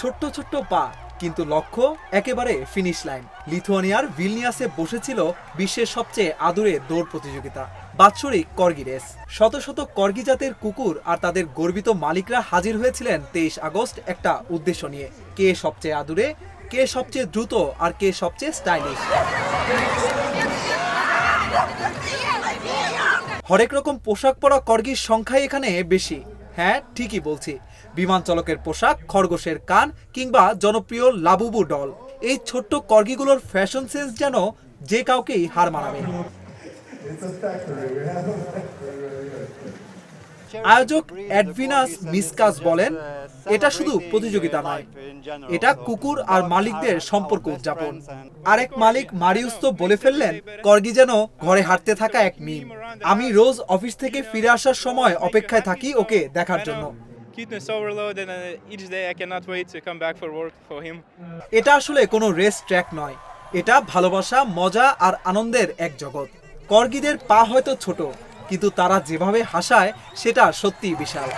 ছোট্ট ছোট্ট পা, কিন্তু লক্ষ্য, একেবারে ফিনিশ লাইন লিথুয়ানিয়ার ভিলনিয়াসে বসেছিল বিশ্বের সবচেয়ে আদুরে দৌড় প্রতিযোগিতা, বাৎসরিক কর্গি রেস। শত শত কর্গি জাতের কুকুর আর তাদের গর্বিত মালিকরা হাজির হয়েছিলেন তেইশ আগস্ট একটা উদ্দেশ্য নিয়ে। কে সবচেয়ে আদুরে, কে সবচেয়ে দ্রুত আর কে সবচেয়ে স্টাইলিশ হরেক রকম পোশাক পরা কর্গির সংখ্যাই এখানে বেশি। হ্যাঁ ঠিকই বলছি। বিমান চালকের পোশাক, খরগোশের কান কিংবা জনপ্রিয় লাবুবু ডল। এই ছোট্ট কর্গিগুলোর ফ্যাশন সেন্স যেন যে কাউকেই হার মানাবে। আয়োজক অ্যাডভিনাস মিসকাস বলেন, এটা শুধু প্রতিযোগিতা নয়, এটা কুকুর আর মালিকদের সম্পর্ক উদযাপন। আরেক মালিক মারিউস তো বলে ফেললেন, কর্গি যেন ঘরে হাঁটতে থাকা এক মিম। আমি রোজ অফিস থেকে ফিরে আসার সময় অপেক্ষায় থাকি ওকে দেখার জন্য। Uh. এটা আসলে কোনো রেস ট্র্যাক নয়। এটা ভালোবাসা মজা আর আনন্দের এক জগৎ। কর্গিদের পা হয়তো ছোট কিন্তু তারা যেভাবে হাসায় সেটা সত্যিই বিশাল।